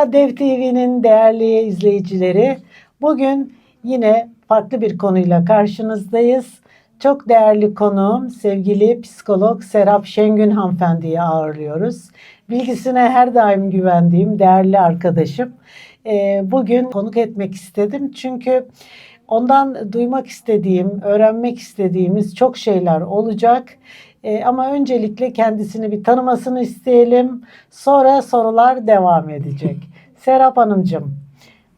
Merhaba Dev TV'nin değerli izleyicileri. Bugün yine farklı bir konuyla karşınızdayız. Çok değerli konuğum sevgili psikolog Serap Şengün hanımefendiyi ağırlıyoruz. Bilgisine her daim güvendiğim değerli arkadaşım. Ee, bugün konuk etmek istedim çünkü ondan duymak istediğim, öğrenmek istediğimiz çok şeyler olacak. Ee, ama öncelikle kendisini bir tanımasını isteyelim. Sonra sorular devam edecek. Serap Hanımcığım,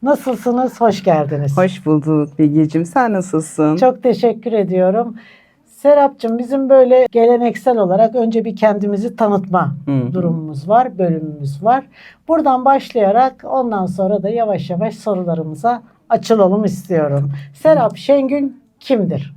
nasılsınız? Hoş geldiniz. Hoş bulduk Bilgeciğim. Sen nasılsın? Çok teşekkür ediyorum. Serapcığım bizim böyle geleneksel olarak önce bir kendimizi tanıtma Hı hı. durumumuz var, bölümümüz var. Buradan başlayarak ondan sonra da yavaş yavaş sorularımıza açılalım istiyorum. Serap Şengün kimdir?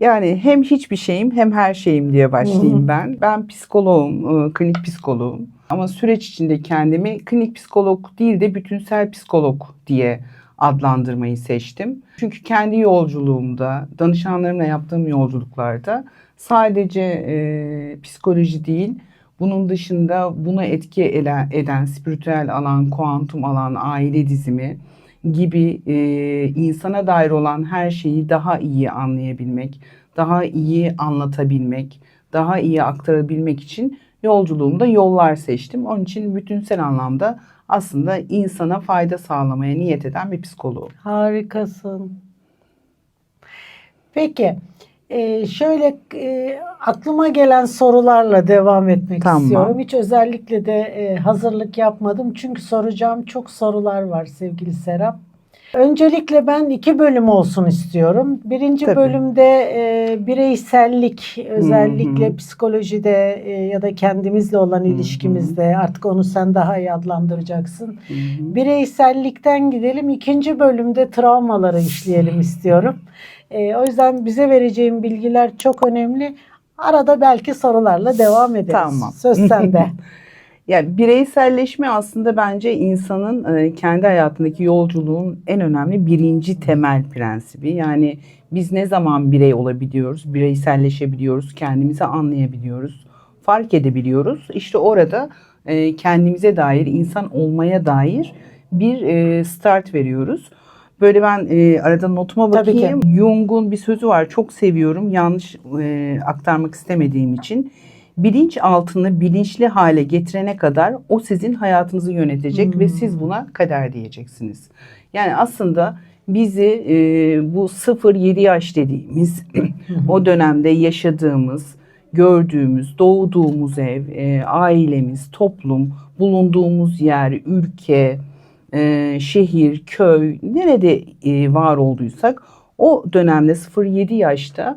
Yani hem hiçbir şeyim hem her şeyim diye başlayayım hı. ben. Ben psikoloğum, e, klinik psikoloğum. Ama süreç içinde kendimi klinik psikolog değil de bütünsel psikolog diye adlandırmayı seçtim. Çünkü kendi yolculuğumda, danışanlarımla yaptığım yolculuklarda sadece e, psikoloji değil, bunun dışında buna etki eden, spiritüel alan, kuantum alan, aile dizimi gibi e, insana dair olan her şeyi daha iyi anlayabilmek, daha iyi anlatabilmek, daha iyi aktarabilmek için yolculuğumda yollar seçtim. Onun için bütünsel anlamda aslında insana fayda sağlamaya niyet eden bir psikoloğum. Harikasın. Peki, e, şöyle e, aklıma gelen sorularla devam etmek Tamam. istiyorum. Hiç özellikle de e, hazırlık yapmadım çünkü soracağım çok sorular var sevgili Serap. Öncelikle ben iki bölüm olsun istiyorum. Birinci Tabii. bölümde e, bireysellik özellikle Hı hı. psikolojide e, ya da kendimizle olan ilişkimizde artık onu sen daha iyi adlandıracaksın. Hı hı. Bireysellikten gidelim. İkinci bölümde travmaları işleyelim istiyorum. Ee, o yüzden bize vereceğim bilgiler çok önemli. Arada belki sorularla devam ederiz. Tamam. Söz sende. Yani bireyselleşme aslında bence insanın e, kendi hayatındaki yolculuğun en önemli birinci temel prensibi. Yani biz ne zaman birey olabiliyoruz, bireyselleşebiliyoruz, kendimizi anlayabiliyoruz, fark edebiliyoruz. İşte orada e, kendimize dair, insan olmaya dair bir e, start veriyoruz. Böyle ben e, arada notuma bakayım. Jung'un bir sözü var. Çok seviyorum. Yanlış e, aktarmak istemediğim için. Bilinç altını bilinçli hale getirene kadar o sizin hayatınızı yönetecek ve Hmm. siz buna kader diyeceksiniz. Yani aslında bizi e, bu 0-7 yaş dediğimiz o dönemde yaşadığımız, gördüğümz, doğduğumuz ev, e, ailemiz, toplum, bulunduğumuz yer, ülke, e, şehir, köy, nerede e, var olduysak o dönemde 0-7 yaşta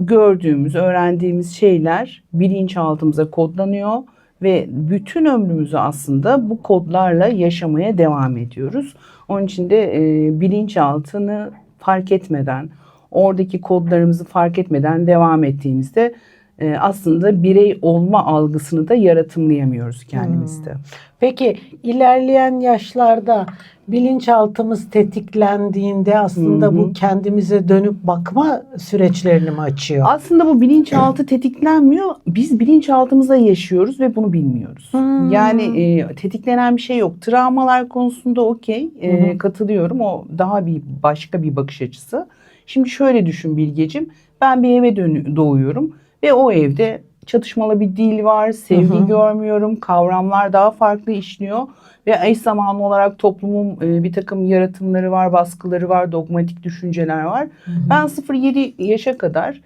gördüğümüz, öğrendiğimiz şeyler bilinçaltımıza kodlanıyor ve bütün ömrümüzü aslında bu kodlarla yaşamaya devam ediyoruz. Onun için de e, bilinçaltını fark etmeden, oradaki kodlarımızı fark etmeden devam ettiğimizde e, aslında birey olma algısını da yaratımlayamıyoruz kendimizde. Peki ilerleyen yaşlarda bilinçaltımız tetiklendiğinde aslında Hı hı. bu kendimize dönüp bakma süreçlerini mi açıyor? Aslında bu bilinçaltı tetiklenmiyor. Biz bilinçaltımızda yaşıyoruz ve bunu bilmiyoruz. Hmm. Yani e, tetiklenen bir şey yok. Travmalar konusunda okey e, katılıyorum. O daha bir başka bir bakış açısı. Şimdi şöyle düşün Bilgecim. Ben bir eve dön- doğuyorum ve o evde çatışmalı bir dil var. Sevgi Hı hı. görmüyorum. Kavramlar daha farklı işliyor. Ve eş zamanlı olarak toplumun e, bir takım yaratımları var, baskıları var, dogmatik düşünceler var. Hı hı. Ben 0-7 yaşa kadar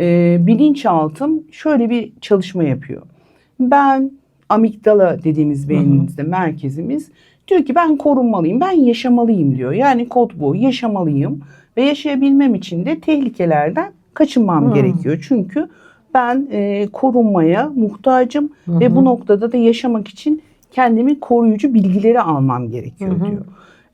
e, bilinçaltım şöyle bir çalışma yapıyor. Ben amigdala dediğimiz beynimizde merkezimiz diyor ki ben korunmalıyım, ben yaşamalıyım diyor. Yani kod bu, yaşamalıyım ve yaşayabilmem için de tehlikelerden kaçınmam Hmm. gerekiyor. Çünkü ben e, korunmaya muhtacım Hı ve hı. bu noktada da yaşamak için kendimi koruyucu bilgileri almam gerekiyor Hı hı. diyor.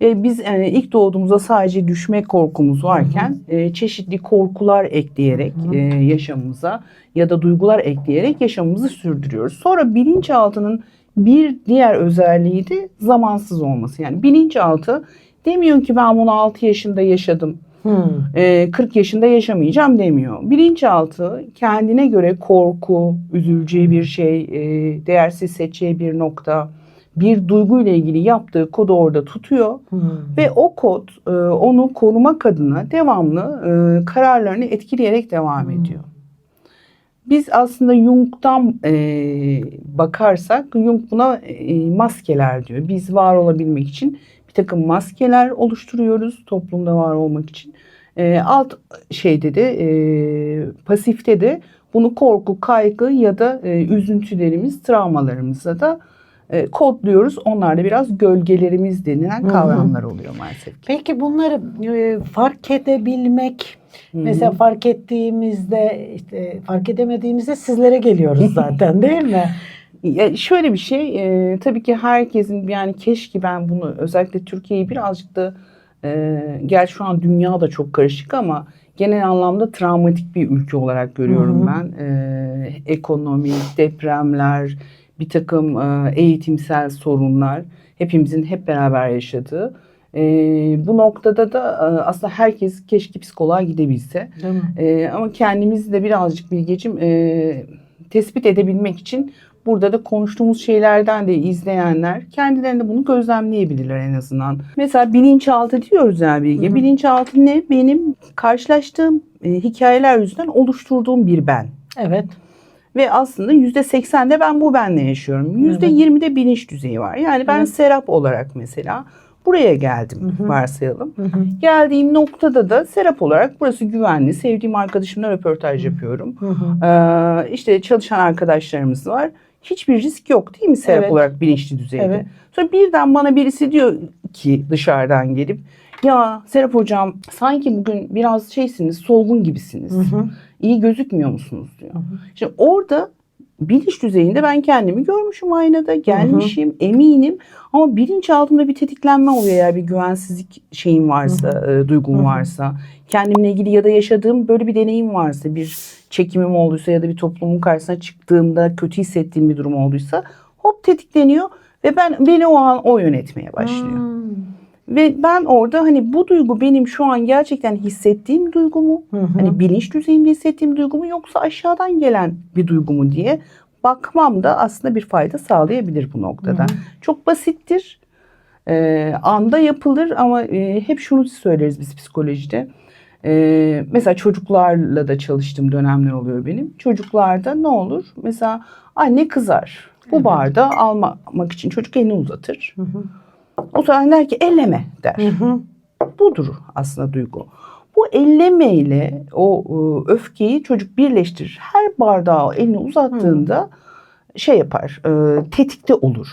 E, biz e, ilk doğduğumuzda sadece düşme korkumuz varken e, çeşitli korkular ekleyerek Hı hı. e, yaşamımıza ya da duygular ekleyerek yaşamımızı sürdürüyoruz. Sonra bilinçaltının bir diğer özelliği de zamansız olması. Yani bilinçaltı demiyor ki ben bunu 6 yaşında yaşadım. Hmm. e, 40 yaşında yaşamayacağım demiyor. Bilinçaltı kendine göre korku, üzüleceği bir şey, e, değersiz seçeceği bir nokta, bir duyguyla ilgili yaptığı kodu orada tutuyor Hı. ve o kod e, onu korumak adına devamlı e, kararlarını etkileyerek devam Hmm. ediyor. Biz aslında Jung'dan e, bakarsak Jung buna e, maskeler diyor. Biz var olabilmek için bir takım maskeler oluşturuyoruz toplumda var olmak için. E, alt şeyde de e, pasifte de bunu korku, kaygı ya da e, üzüntülerimiz, travmalarımızla da e, kodluyoruz. Onlar da biraz gölgelerimiz denilen kavramlar oluyor maalesef. ki. Peki bunları e, fark edebilmek, Hı hı. mesela fark ettiğimizde, işte fark edemediğimizde sizlere geliyoruz zaten değil mi? Ya şöyle bir şey, e, tabii ki herkesin yani keşke ben bunu özellikle Türkiye'yi birazcık da e, gel şu an dünya da çok karışık ama genel anlamda travmatik bir ülke olarak görüyorum Hı hı. ben. E, ekonomik, depremler, bir takım e, eğitimsel sorunlar hepimizin hep beraber yaşadığı. E, bu noktada da e, aslında herkes keşke psikoloğa gidebilse. Ee, ama kendimizi de birazcık bilgecim e, tespit edebilmek için burada da konuştuğumuz şeylerden de izleyenler kendilerinde bunu gözlemleyebilirler en azından. Mesela bilinçaltı diyoruz ya Bilge. Hı hı. Bilinçaltı ne? Benim karşılaştığım e, hikayeler yüzünden oluşturduğum bir ben. Evet. Ve aslında yüzde seksende ben bu benle yaşıyorum. Yüzde yirmide bilinç düzeyi var. Yani ben Evet. Serap olarak mesela buraya geldim Hı hı. varsayalım. Hı hı. Geldiğim noktada da Serap olarak burası güvenli. Sevdiğim arkadaşımla röportaj yapıyorum. Hı hı. Ee, işte çalışan arkadaşlarımız var. Hiçbir risk yok değil mi Serap Evet. olarak bilinçli düzeyde? Evet. Sonra birden bana birisi diyor ki dışarıdan gelip ya Serap hocam sanki bugün biraz şeysiniz solgun gibisiniz. Hı hı. İyi gözükmüyor musunuz diyor. Hı hı. Şimdi orada bilinç düzeyinde ben kendimi görmüşüm aynada, gelmişim, eminim. Ama bilinçaltımda bir tetiklenme oluyor eğer bir güvensizlik şeyim varsa, e, duygum Hı hı. varsa. Kendimle ilgili ya da yaşadığım böyle bir deneyim varsa, bir çekimim olduysa ya da bir toplumun karşısına çıktığımda kötü hissettiğim bir durum olduysa hop tetikleniyor ve ben beni o an o yönetmeye başlıyor. Hmm. Ve ben orada hani bu duygu benim şu an gerçekten hissettiğim duygu mu? Hı hı. Hani bilinç düzeyimde hissettiğim duygu mu yoksa aşağıdan gelen bir duygu mu diye bakmam da aslında bir fayda sağlayabilir bu noktada. Hı hı. Çok basittir. Ee, anda yapılır ama e, hep şunu söyleriz biz psikolojide. Ee, mesela çocuklarla da çalıştığım dönemler oluyor benim. Çocuklarda ne olur? Mesela anne kızar. Bu Evet. bardağı almak için çocuk elini uzatır. Hı hı. O zaman der ki elleme der Hı hı. budur aslında duygu. Bu ellemeyle o e, öfkeyi çocuk birleştirir. Her bardağı elini uzattığında şey yapar, e, tetikte olur.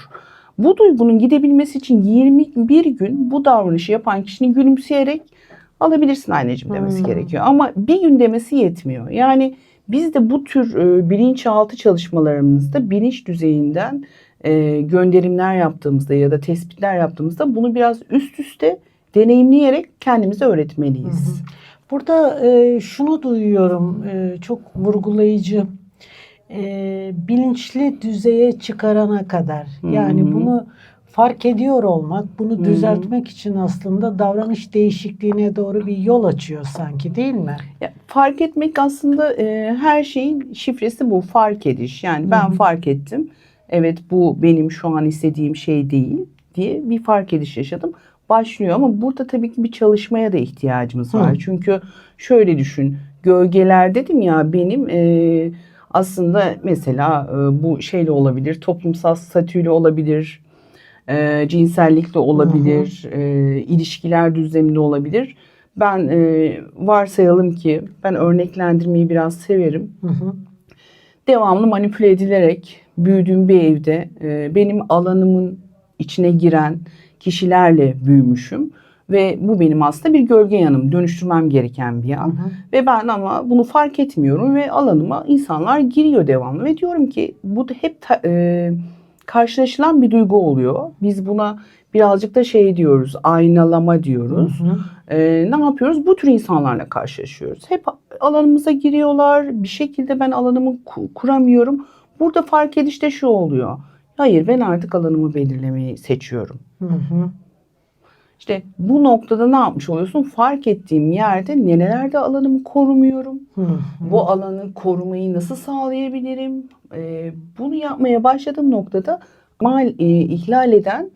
Bu duygunun gidebilmesi için 21 gün bu davranışı yapan kişinin gülümseyerek alabilirsin anneciğim demesi Hmm. gerekiyor. Ama bir gün demesi yetmiyor. Yani biz de bu tür e, bilinçaltı çalışmalarımızda bilinç düzeyinden e, gönderimler yaptığımızda ya da tespitler yaptığımızda bunu biraz üst üste deneyimleyerek kendimize öğretmeliyiz. Burada e, şunu duyuyorum e, çok vurgulayıcı. E, bilinçli düzeye çıkarana kadar. Hı Yani hı. bunu fark ediyor olmak, bunu düzeltmek için aslında davranış değişikliğine doğru bir yol açıyor sanki değil mi? Ya, fark etmek aslında e, her şeyin şifresi bu fark ediş. Yani ben hı. fark ettim. Evet bu benim şu an istediğim şey değil diye bir fark ediş yaşadım. Başlıyor ama burada tabii ki bir çalışmaya da ihtiyacımız var. Hı. Çünkü şöyle düşün. Gölgeler dedim ya benim e, aslında mesela e, bu şeyle olabilir. Toplumsal statüyle olabilir. E, cinsellikle olabilir. e, ilişkiler düzleminde olabilir. Ben e, varsayalım ki ben örneklendirmeyi biraz severim. Hı hı. Devamlı manipüle edilerek büyüdüğüm bir evde e, benim alanımın içine giren kişilerle büyümüşüm. Ve bu benim aslında bir gölge yanım, dönüştürmem gereken bir Hı yan. hı. Ve ben ama bunu fark etmiyorum ve alanıma insanlar giriyor devamlı. Ve diyorum ki bu hep ta- e, karşılaşılan bir duygu oluyor. Biz buna birazcık da şey diyoruz, aynalama diyoruz. Hı hı. Ee, ne yapıyoruz? Bu tür insanlarla karşılaşıyoruz. Hep alanımıza giriyorlar. Bir şekilde ben alanımı ku- kuramıyorum. Burada fark edişte şu oluyor. Hayır ben artık alanımı belirlemeyi seçiyorum. Hı hı. İşte bu noktada ne yapmış oluyorsun? Fark ettiğim yerde nerelerde alanımı korumuyorum? Hı hı. Bu alanı korumayı nasıl sağlayabilirim? Ee, bunu yapmaya başladığım noktada mal e, ihlal eden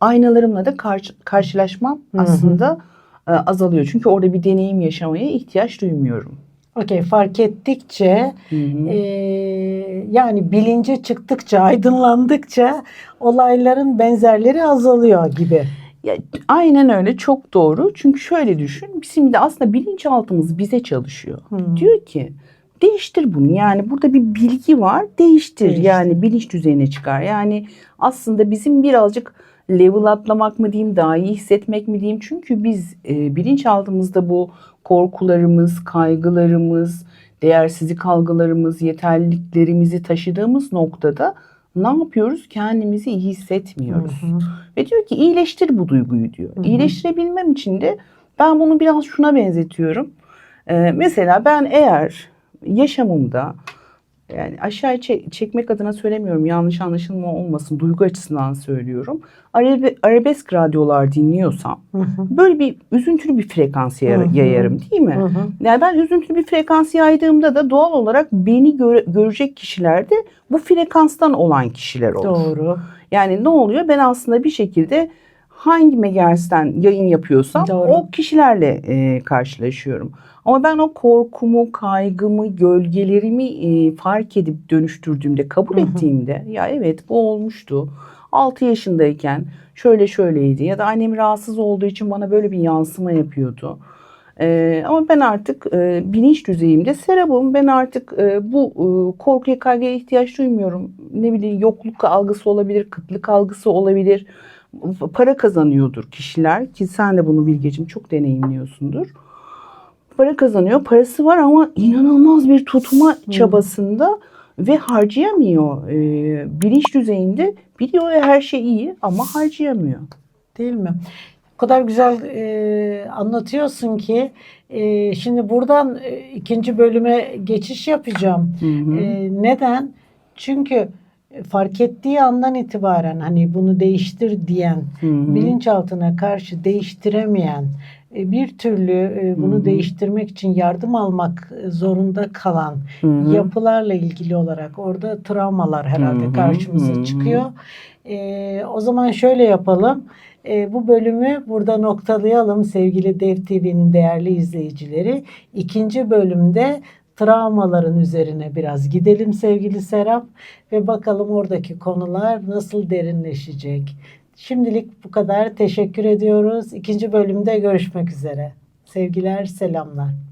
aynalarımla da karşı, karşılaşmam Hı hı. aslında e, azalıyor. Çünkü orada bir deneyim yaşamaya ihtiyaç duymuyorum. Okey fark ettikçe Hı hı. e, yani bilince çıktıkça aydınlandıkça olayların benzerleri azalıyor gibi. Ya, aynen öyle çok doğru. Çünkü şöyle düşün. Bizim de aslında bilinçaltımız bize çalışıyor. Hı. Diyor ki değiştir bunu. Yani burada bir bilgi var. Değiştir. Değiştir. Yani bilinç düzeyine çıkar. Yani aslında bizim birazcık level atlamak mı diyeyim, daha iyi hissetmek mi diyeyim. Çünkü biz e, bilinçaltımızda bu korkularımız, kaygılarımız, değersizlik algılarımız, yeterliliklerimizi taşıdığımız noktada ne yapıyoruz? Kendimizi iyi hissetmiyoruz. Hı hı. Ve diyor ki iyileştir bu duyguyu diyor. Hı hı. İyileştirebilmem için de ben bunu biraz şuna benzetiyorum. Ee, mesela ben eğer yaşamımda yani aşağı çe- çekmek adına söylemiyorum yanlış anlaşılma olmasın duygu açısından söylüyorum. Arabe- arabesk radyolar dinliyorsam Hı hı. böyle bir üzüntülü bir frekans yayar- Hı hı. yayarım değil mi? Hı hı. Yani ben üzüntülü bir frekans yaydığımda da doğal olarak beni göre- görecek kişiler de bu frekanstan olan kişiler olur. Doğru. Yani ne oluyor? Ben aslında bir şekilde hangi megahertz'ten yayın yapıyorsam Doğru. o kişilerle e, karşılaşıyorum. Ama ben o korkumu, kaygımı, gölgelerimi e, fark edip dönüştürdüğümde, kabul Hı hı. ettiğimde ya evet bu olmuştu. 6 yaşındayken şöyle şöyleydi ya da annem rahatsız olduğu için bana böyle bir yansıma yapıyordu. Ee, ama ben artık e, bilinç düzeyimde serabım. Ben artık e, bu e, korkuya kaygıya ihtiyaç duymuyorum. Ne bileyim yokluk algısı olabilir, kıtlık algısı olabilir. Para kazanıyordur kişiler ki sen de bunu Bilgeciğim çok deneyimliyorsundur. Para kazanıyor, parası var ama inanılmaz bir tutma çabasında ve harcayamıyor. Ee, bilinç düzeyinde biliyor her şey iyi ama harcayamıyor. Değil mi? O kadar güzel e, anlatıyorsun ki e, şimdi buradan e, ikinci bölüme geçiş yapacağım. Hı hı. E, neden? Çünkü fark ettiği andan itibaren hani bunu değiştir diyen, Hı hı. bilinçaltına karşı değiştiremeyen, e, bir türlü e, bunu Hı hı. değiştirmek için yardım almak zorunda kalan Hı hı. yapılarla ilgili olarak orada travmalar herhalde Hı hı, karşımıza hı hı. çıkıyor. Ee, o zaman şöyle yapalım. Ee, bu bölümü burada noktalayalım sevgili Dev TV'nin değerli izleyicileri. İkinci bölümde travmaların üzerine biraz gidelim sevgili Serap ve bakalım oradaki konular nasıl derinleşecek. Şimdilik bu kadar. Teşekkür ediyoruz. İkinci bölümde görüşmek üzere. Sevgiler, selamlar.